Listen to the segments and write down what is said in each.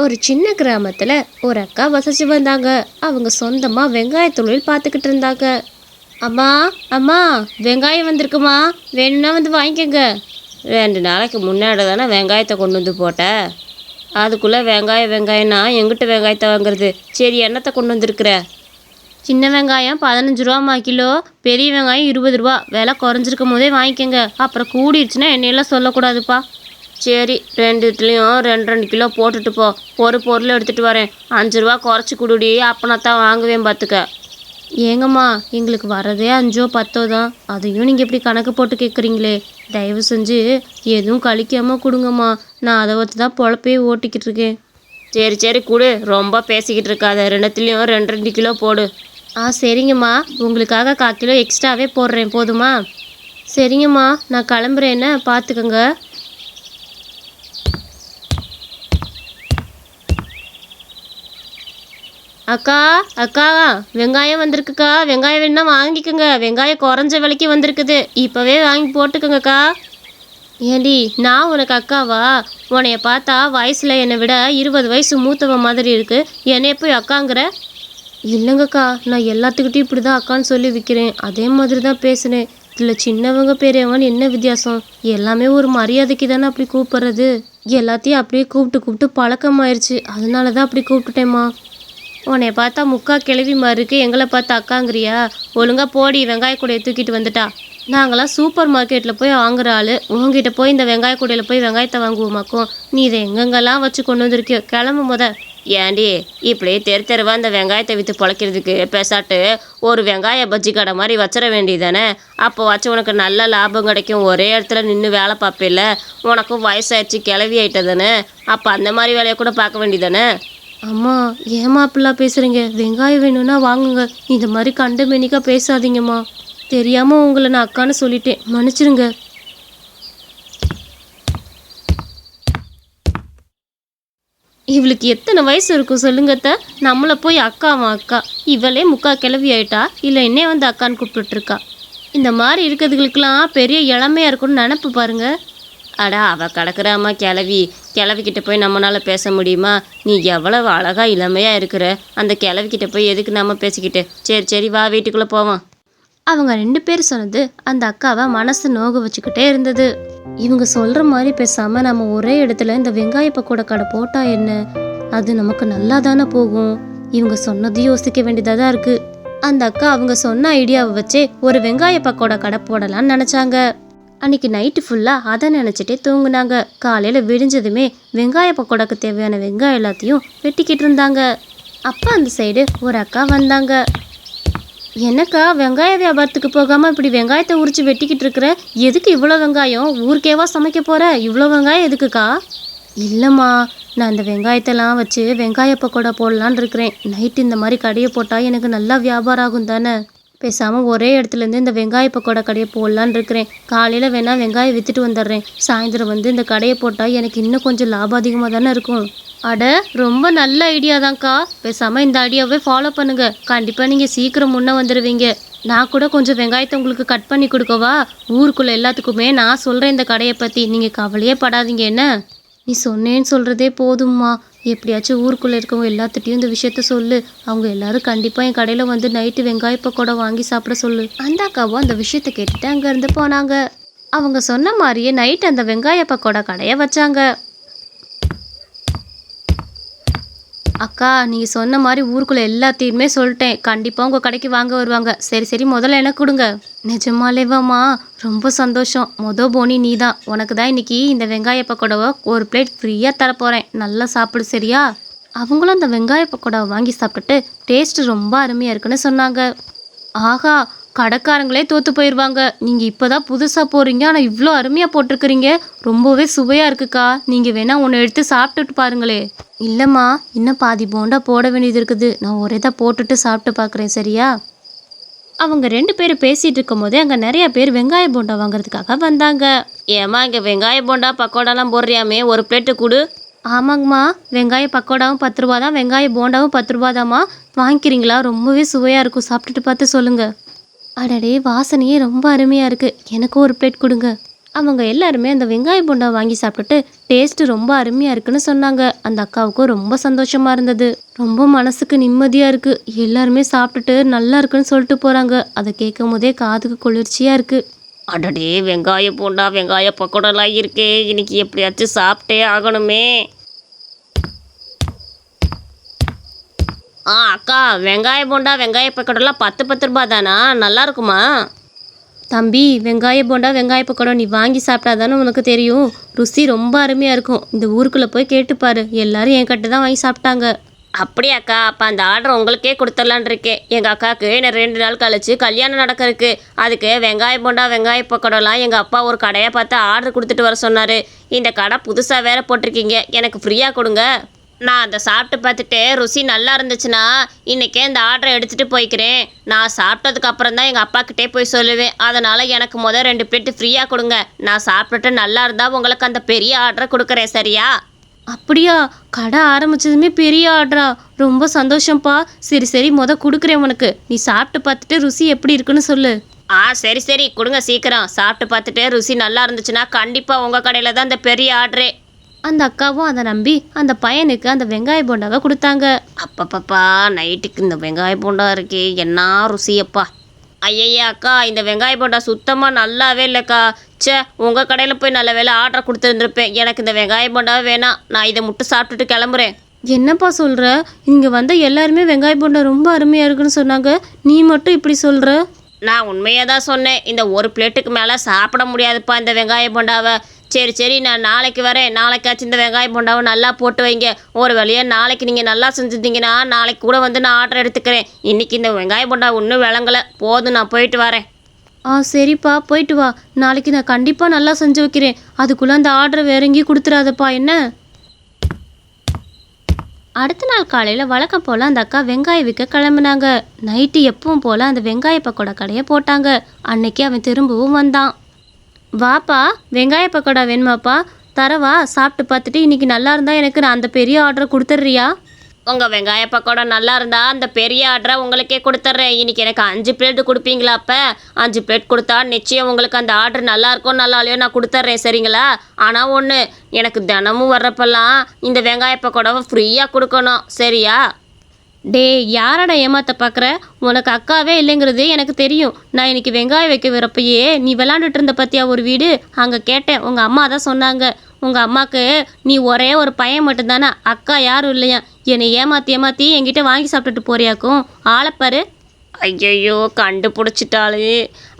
ஒரு சின்ன கிராமத்தில் ஒரு அக்கா வசிச்சு வந்தாங்க. அவங்க சொந்தமாக வெங்காய தொழில் பார்த்துக்கிட்டு இருந்தாங்க. அம்மா அம்மா வெங்காயம் வந்திருக்குமா? வேணும்னா வந்து வாங்கிக்கோங்க. ரெண்டு நாளைக்கு முன்னாடி தானே வெங்காயத்தை கொண்டு வந்து போட்டேன் அதுக்குள்ளே வெங்காயம் வெங்காயம்னா எங்கிட்ட வெங்காயத்தை வாங்குறது? சரி எண்ணத்தை கொண்டு வந்திருக்கிற? சின்ன வெங்காயம் பதினஞ்சு ரூபாம்மா கிலோ பெரிய வெங்காயம் இருபது ரூபா. விலை குறைஞ்சிருக்கும் போதே வாங்கிக்கோங்க. அப்புறம் கூடிருச்சுன்னா என்னையெல்லாம் சொல்லக்கூடாதுப்பா. சரி ரெண்டுத்துலேயும் ரெண்டு ரெண்டு கிலோ போட்டுட்டு போ. ஒரு பொருள் எடுத்துகிட்டு வரேன். அஞ்சு ரூபா குறைச்சி கொடுடி. அப்போனா தான் வாங்குவேன் பார்த்துக்க ஏங்கம்மா எங்களுக்கு வரதே அஞ்சோ பத்தோ தான். அதையும் நீங்கள் இப்படி கணக்கு போட்டு கேட்குறீங்களே தயவு செஞ்சு எதுவும் கழிக்காமல் கொடுங்கம்மா. நான் அதை வச்சு தான் பொழப்பே ஓட்டிக்கிட்டு இருக்கேன். சரி சரி கொடு. ரொம்ப பேசிக்கிட்டு இருக்காத. ரெண்டுத்துலேயும் ரெண்டு ரெண்டு கிலோ போடு. ஆ சரிங்கம்மா. உங்களுக்காக கால் கிலோ எக்ஸ்ட்ராவே போடுறேன். போதுமா? சரிங்கம்மா. நான் கிளம்புறேன்னு பார்த்துக்கோங்க அக்கா அக்கா வெங்காயம் வந்திருக்குக்கா. வெங்காயம் வேணா வாங்கிக்கோங்க. வெங்காயம் குறைஞ்ச விலைக்கு வந்திருக்குது. இப்போவே வாங்கி போட்டுக்கோங்கக்கா. ஏண்டி நான் உனக்கு அக்காவா? உன்னைய பார்த்தா வயசில் என்னை விட இருபது வயசு மூத்தவ மாதிரி இருக்குது என்னைய போய் அக்காங்கிற? இல்லைங்கக்கா நான் எல்லாத்துக்கிட்டையும் இப்படி தான் அக்கான்னு சொல்லி விற்கிறேன் அதே மாதிரி தான் பேசினேன் இதில் சின்னவங்க பெரியவங்கன்னு என்ன வித்தியாசம்? எல்லாமே ஒரு மரியாதைக்கு தானே அப்படி கூப்பிட்றது? எல்லாத்தையும் அப்படியே கூப்பிட்டு கூப்பிட்டு பழக்கமாயிருச்சு. அதனால தான் அப்படி கூப்பிட்டுட்டேம்மா. உன்னைய பார்த்தா முக்கா கிளவி மாதிரி இருக்கு. எங்களை பார்த்து அக்காங்கிறியா? ஒழுங்கா போடி வெங்காய கூடையை தூக்கிட்டு வந்துட்டா. நாங்களாம் சூப்பர் மார்க்கெட்டில் போய் வாங்குற ஆளு. உங்ககிட்ட போய் இந்த வெங்காய கூடையில் போய் வெங்காயத்தை வாங்குவோமாக்கும். நீ இதை எங்கெங்கெல்லாம் வச்சு கொண்டு வந்திருக்கியோ? கிளம்பு முத. ஏண்டி இப்படி தெரு தெருவா இந்த வெங்காயத்தை விற்று பொழைக்கிறதுக்கு பேசாட்டு ஒரு வெங்காய பஜ்ஜி கடை மாதிரி வச்சிட வேண்டியதானே அப்போ வச்சு உனக்கு நல்ல லாபம் கிடைக்கும். ஒரே இடத்துல நின்று வேலை பார்ப்பில்ல. உனக்கும் வயசாயிடுச்சு கிளவி ஆயிட்டதானே அப்போ அந்த மாதிரி வேலையை கூட பார்க்க வேண்டியதானே அம்மா ஏமா அப்படிலாம் பேசுகிறீங்க வெங்காயம் வேணும்னா வாங்குங்க. இந்த மாதிரி கண்டு மெனிக்கா பேசாதீங்கம்மா. தெரியாமல் உங்களை நான் அக்கான்னு சொல்லிட்டேன். மன்னிச்சிருங்க. இவளுக்கு எத்தனை வயசு இருக்கும் சொல்லுங்கத்த நம்மளை போய் அக்காவா அக்கா. இவளே முக்கா கிளவி ஆயிட்டா? இல்லை என்னே வந்து அக்கான்னு கூப்பிட்டுருக்கா இந்த மாதிரி இருக்கிறதுகளுக்கெல்லாம் பெரிய இளமையாக இருக்கும்னு நினப்பு பாருங்க. அடா அவள் கிடக்குறாமா கிளவி கிளவிக்கிட்ட போய் நம்மளால் பேச முடியுமா? நீ எவ்வளவு அழகாக இளமையாக இருக்கிற. அந்த கிளவிக்கிட்ட போய் எதுக்கு நம்ம பேசிக்கிட்டு? சரி சரி வா வீட்டுக்குள்ளே போவோம். அவங்க ரெண்டு பேர் சொன்னது அந்த அக்காவை மனசு நோக வச்சுக்கிட்டே இருந்தது. இவங்க சொல்கிற மாதிரி பேசாமல் நம்ம ஒரே இடத்துல இந்த வெங்காய பக்கோட கடை போட்டால் என்ன? அது நமக்கு நல்லா தானே போகும். இவங்க சொன்னது யோசிக்க வேண்டியதாக தான் இருக்குது அந்த அக்கா அவங்க சொன்ன ஐடியாவை வச்சே ஒரு வெங்காய பக்கோட கடை போடலான்னு நினச்சாங்க. அன்னைக்கு நைட்டு ஃபுல்லாக அதை நினச்சிட்டே தூங்குனாங்க. காலையில் விடிஞ்சதுமே வெங்காய பக்கோடாக்கு தேவையான வெங்காயம் எல்லாத்தையும் வெட்டிக்கிட்டு இருந்தாங்க. அப்போ அந்த சைடு ஒரு அக்கா வந்தாங்க. என்னக்கா வெங்காய வியாபாரத்துக்கு போகாமல் இப்படி வெங்காயத்தை உரிச்சு வெட்டிக்கிட்டு இருக்கிற? எதுக்கு இவ்வளோ வெங்காயம்? ஊருக்கேவா சமைக்க போகிற இவ்வளோ வெங்காயம் எதுக்குக்கா? இல்லைம்மா நான் இந்த வெங்காயத்தெல்லாம் வச்சு வெங்காய பக்கோடா போடலான்னு இருக்கிறேன். நைட்டு இந்த மாதிரி கடையை போட்டால் எனக்கு நல்லா வியாபாரம் ஆகும் தானே? பேசாமல் ஒரே இடத்துலேருந்து இந்த வெங்காய பக்கோடா கடையை போடலான்னு இருக்கிறேன். காலையில் வேணா வெங்காயம் விற்றுட்டு வந்துடுறேன். சாயந்தரம் வந்து இந்த கடையை போட்டால் எனக்கு இன்னும் கொஞ்சம் லாபம் அதிகமாக தானே இருக்கும். அட ரொம்ப நல்ல ஐடியா தான்க்கா. பேசாமல் இந்த ஐடியாவே ஃபாலோ பண்ணுங்க. கண்டிப்பாக நீங்கள் சீக்கிரம் முன்னே வந்துடுவீங்க நான் கூட கொஞ்சம் வெங்காயத்தை உங்களுக்கு கட் பண்ணி கொடுக்கவா? ஊருக்குள்ளே எல்லாத்துக்குமே நான் சொல்கிறேன் இந்த கடையை பற்றி நீங்கள் கவலையே படாதீங்க என்ன? நீ சொன்னேன்னு சொல்கிறதே போதும்மா. எப்படியாச்சும் ஊருக்குள்ளே இருக்கவங்க எல்லாத்துட்டையும் இந்த விஷயத்த சொல்லு. அவங்க எல்லாரும் கண்டிப்பாக என் கடையில் வந்து நைட்டு வெங்காய பக்கோடா வாங்கி சாப்பிட சொல்லு. அந்த அக்காவும் அந்த விஷயத்த கேட்டுட்டு அங்கேருந்து போனாங்க. அவங்க சொன்ன மாதிரியே நைட் அந்த வெங்காய பக்கோடா கடையை வச்சாங்க. அக்கா நீங்கள் சொன்ன மாதிரி ஊருக்குள்ளே எல்லாத்தையுமே சொல்லிட்டேன். கண்டிப்பாக உங்கள் கடைக்கு வாங்க வருவாங்க. சரி சரி முதல்ல எனக்கு கொடுங்க. நிஜமாலேவாம்மா ரொம்ப சந்தோஷம். மொத போனி நீ தான் உனக்கு தான் இன்றைக்கி இந்த வெங்காய பக்கோடாவை ஒரு பிளேட் ஃப்ரீயாக தரப்போகிறேன் நல்லா சாப்பிடு சரியா? அவங்களும் அந்த வெங்காய பக்கோடாவை வாங்கி சாப்பிட்டுட்டு டேஸ்ட் ரொம்ப அருமையாக இருக்குன்னு சொன்னாங்க. ஆஹா கடைக்காரங்களே தோற்று போயிடுவாங்க நீங்கள் இப்போ தான் புதுசாக போகிறீங்க ஆனால் இவ்வளோ அருமையாக போட்டிருக்கிறீங்க. ரொம்பவே சுவையாக இருக்குக்கா. நீங்கள் வேணால் ஒன்று எடுத்து சாப்பிட்டுட்டு பாருங்களே. இல்லைம்மா இன்னும் பாதி போண்டா போட வேண்டியது இருக்குது. நான் ஒரே தான் போட்டுட்டு சாப்பிட்டு பார்க்குறேன் சரியா? அவங்க ரெண்டு பேரும் பேசிகிட்டு இருக்கும் போதே அங்கே நிறைய பேர் வெங்காய போண்டா வாங்குறதுக்காக வந்தாங்க. ஏமா இங்கே வெங்காய போண்டா பக்கோடாலாம் போடுறியாமே? ஒரு பிளேட்டு கொடு. ஆமாங்கம்மா வெங்காய பக்கோடாவும் பத்து ரூபா தான் வெங்காய போண்டாவும் பத்து ரூபா தாம்மா வாங்கிக்கிறீங்களா? ரொம்பவே சுவையாக இருக்கும். சாப்பிட்டுட்டு பார்த்து சொல்லுங்கள் அடடே வாசனையே ரொம்ப அருமையாக இருக்குது எனக்கும் ஒரு பிளேட் கொடுங்க. அவங்க எல்லாருமே அந்த வெங்காய போண்டா வாங்கி சாப்பிட்டுட்டு டேஸ்ட் ரொம்ப அருமையாக இருக்குன்னு சொன்னாங்க. அந்த அக்காவுக்கும் ரொம்ப சந்தோஷமாக இருந்தது. ரொம்ப மனசுக்கு நிம்மதியாக இருக்குது எல்லாருமே சாப்பிட்டுட்டு நல்லா இருக்குன்னு சொல்லிட்டு போகிறாங்க அதை கேட்கும் போதே காதுக்கு குளிர்ச்சியாக இருக்குது அடடே வெங்காய போண்டா வெங்காய பக்கோடெல்லாம் இருக்கே. இன்னைக்கு எப்படியாச்சும் சாப்பிட்டே ஆகணுமே. ஆ அக்கா வெங்காய போண்டா வெங்காய பக்கோடாலாம் பத்து பத்து ரூபா தானா நல்லா இருக்குமா? தம்பி வெங்காய போண்டா வெங்காய பக்கோடா நீ வாங்கி சாப்பிட்டாதானே உனக்கு தெரியும். ருசி ரொம்ப அருமையாக இருக்கும். இந்த ஊருக்குள்ளே போய் கேட்டுப்பாரு எல்லாரும் என் கிட்ட தான் வாங்கி சாப்பிட்டாங்க. அப்படியாக்கா அப்போ அந்த ஆர்டர் உங்களுக்கே கொடுத்துடலான் இருக்கேன் எங்கள் அக்காவுக்கு இன்னும் ரெண்டு நாள் கழிச்சு கல்யாணம் நடக்கிறதுக்கு அதுக்கு வெங்காய போண்டா வெங்காய பக்கோடாலாம் எங்கள் அப்பா ஒரு கடையை பார்த்து ஆர்டர் கொடுத்துட்டு வர சொன்னார். இந்த கடை புதுசாக வேற போட்டிருக்கீங்க. எனக்கு ஃப்ரீயாக கொடுங்க. நான் அதை சாப்பிட்டு பார்த்துட்டு ருசி நல்லா இருந்துச்சுன்னா இன்றைக்கே இந்த ஆர்டரை எடுத்துகிட்டு போய்க்கிறேன். நான் சாப்பிட்டதுக்கு அப்புறம் தான் எங்கள் அப்பாக்கிட்டே போய் சொல்லுவேன். அதனால் எனக்கு முதல் ரெண்டு பிளேட்டு ஃப்ரீயாக கொடுங்க. நான் சாப்பிட்டுட்டு நல்லா இருந்தால் உங்களுக்கு அந்த பெரிய ஆர்டரை கொடுக்குறேன் சரியா? அப்படியா? கடை ஆரம்பிச்சதுமே பெரிய ஆர்டரா? ரொம்ப சந்தோஷம்ப்பா சரி சரி முத கொடுக்குறேன் உனக்கு. நீ சாப்பிட்டு பார்த்துட்டு ருசி எப்படி இருக்குன்னு சொல்லு. ஆ சரி சரி கொடுங்க சீக்கிரம். சாப்பிட்டு பார்த்துட்டு ருசி நல்லா இருந்துச்சுன்னா கண்டிப்பாக உங்கள் கடையில் தான் இந்த பெரிய ஆர்டரே அந்த அக்காவும் அதை நம்பி அந்த பையனுக்கு அந்த வெங்காய போண்டாவை கொடுத்தாங்க. அப்பப்பப்பா நைட்டுக்கு இந்த வெங்காய போண்டா இருக்கே என்ன ருசியப்பா. ஐயய்யா அக்கா இந்த வெங்காய போண்டா சுத்தமாக நல்லாவே இல்லைக்கா. ச்சே உங்கள் கடையில் போய் நல்ல வேலை ஆர்டர் கொடுத்துருந்துருப்பேன். எனக்கு இந்த வெங்காய போண்டாவே வேணாம். நான் இதை மட்டும் சாப்பிட்டுட்டு கிளம்புறேன். என்னப்பா சொல்ற? இங்க வந்த எல்லாருமே வெங்காய போண்டா ரொம்ப அருமையா இருக்குன்னு சொன்னாங்க. நீ மட்டும் இப்படி சொல்ற? நான் உண்மையாக தான் சொன்னேன். இந்த ஒரு பிளேட்டுக்கு மேலே சாப்பிட முடியாதுப்பா இந்த வெங்காய போண்டாவை. சரி சரி நான் நாளைக்கு வரேன். நாளைக்காச்சும் இந்த வெங்காயம் போண்டாவை நல்லா போட்டு வைங்க. ஒரு வழியாக நாளைக்கு நீங்கள் நல்லா செஞ்சுருந்தீங்கன்னா நாளைக்கு கூட வந்து நான் ஆர்டர் எடுத்துக்கிறேன். இன்னைக்கு இந்த வெங்காயம் போண்டா இன்னும் விளங்கலை. போதும் நான் போயிட்டு வரேன். ஆ சரிப்பா போயிட்டு வா. நாளைக்கு நான் கண்டிப்பாக நல்லா செஞ்சு வைக்கிறேன். அதுக்குள்ளே அந்த ஆர்டரை வேற எங்கேயும் கொடுத்துறாதப்பா என்ன? அடுத்த நாள் காலையில் வழக்கம் போல் அந்த அக்கா வெங்காயம் விற்க கிளம்புனாங்க. நைட்டு எப்பவும் போல் அந்த வெங்காய பக்கோடா கடையை போட்டாங்க. அன்னைக்கு அவன் திரும்பவும் வந்தான். வாப்பா வெங்காய பக்கோடா வேணுமாப்பா? தரவா சாப்பிட்டு பார்த்துட்டு இன்றைக்கி நல்லா இருந்தால் எனக்கு நான் அந்த பெரிய ஆர்டரை கொடுத்துட்றியா? உங்கள் வெங்காய பக்கோடா நல்லா இருந்தா அந்த பெரிய ஆர்டரை உங்களுக்கே கொடுத்துட்றேன். இன்னைக்கு எனக்கு அஞ்சு பிளேட் கொடுப்பீங்களா அப்போ? அஞ்சு பிளேட் கொடுத்தா நிச்சயம் உங்களுக்கு அந்த ஆர்டர் நல்லா இருக்கோ நல்லா இல்லையோ நான் கொடுத்துட்றேன் சரிங்களா? ஆனால் ஒன்று எனக்கு தினமும் வர்றப்பெல்லாம் இந்த வெங்காய பக்கோடாவை ஃப்ரீயாக கொடுக்கணும் சரியா? டேய் யாரடா ஏமாத்த பார்க்குற உனக்கு அக்காவே இல்லைங்கிறது எனக்கு தெரியும். நான் இன்னைக்கு வெங்காயம் வைக்க வரப்பயே நீ விளாண்டுட்டு இருந்த பற்றியா ஒரு வீடு? அங்கே கேட்டேன். உங்கள் அம்மா தான் சொன்னாங்க. உங்கள் அம்மாவுக்கு நீ ஒரே ஒரு பையன் மட்டும்தானே? அக்கா யாரும் இல்லையா? என்னை ஏமாற்றி ஏமாற்றி என்கிட்ட வாங்கி சாப்பிட்டுட்டு போறியாக்கும்? ஆளைப்பாரு ஐயையோ கண்டுபிடிச்சிட்டாளே.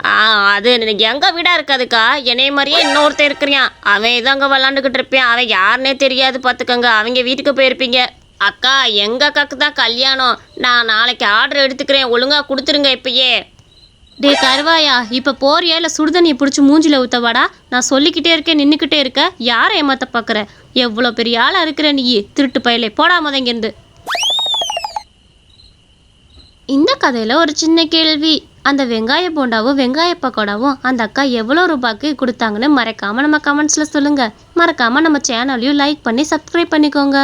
ஆ அது எங்கள் வீடாக இருக்காதுக்கா. என்னைய மாதிரியே இன்னொருத்தன் இருக்கிறியான் அவன் இதாங்க விளாண்டுக்கிட்டு இருப்பான். அவன் யாருன்னே தெரியாது பார்த்துக்கோங்க அவங்க வீட்டுக்கு போயிருப்பீங்க. அக்கா எங்கள் அக்காக்கு தான் கல்யாணம். நான் நாளைக்கு ஆர்டர் எடுத்துக்கிறேன். ஒழுங்காக கொடுத்துருங்க இப்பயே. டே கருவாயா இப்போ போறியா? இல்லை சுடுதண்ணியை பிடிச்சி மூஞ்சில ஊற்றவாடா நான் சொல்லிக்கிட்டே இருக்கேன் நின்றுக்கிட்டே இருக்க. யாரை ஏமாத்த பார்க்குற எவ்வளோ பெரிய ஆளாக இருக்கிற நீ? திருட்டு பயலே போடாம இங்கேருந்து. இந்த கதையில் ஒரு சின்ன கேள்வி. அந்த வெங்காய போண்டாவும் வெங்காய பக்கோடாவும் அந்த அக்கா எவ்வளோ ரூபாய்க்கு கொடுத்தாங்கன்னு மறக்காமல் நம்ம கமெண்ட்ஸில் சொல்லுங்கள் மறக்காமல் நம்ம சேனலையும் லைக் பண்ணி சப்ஸ்கிரைப் பண்ணிக்கோங்க.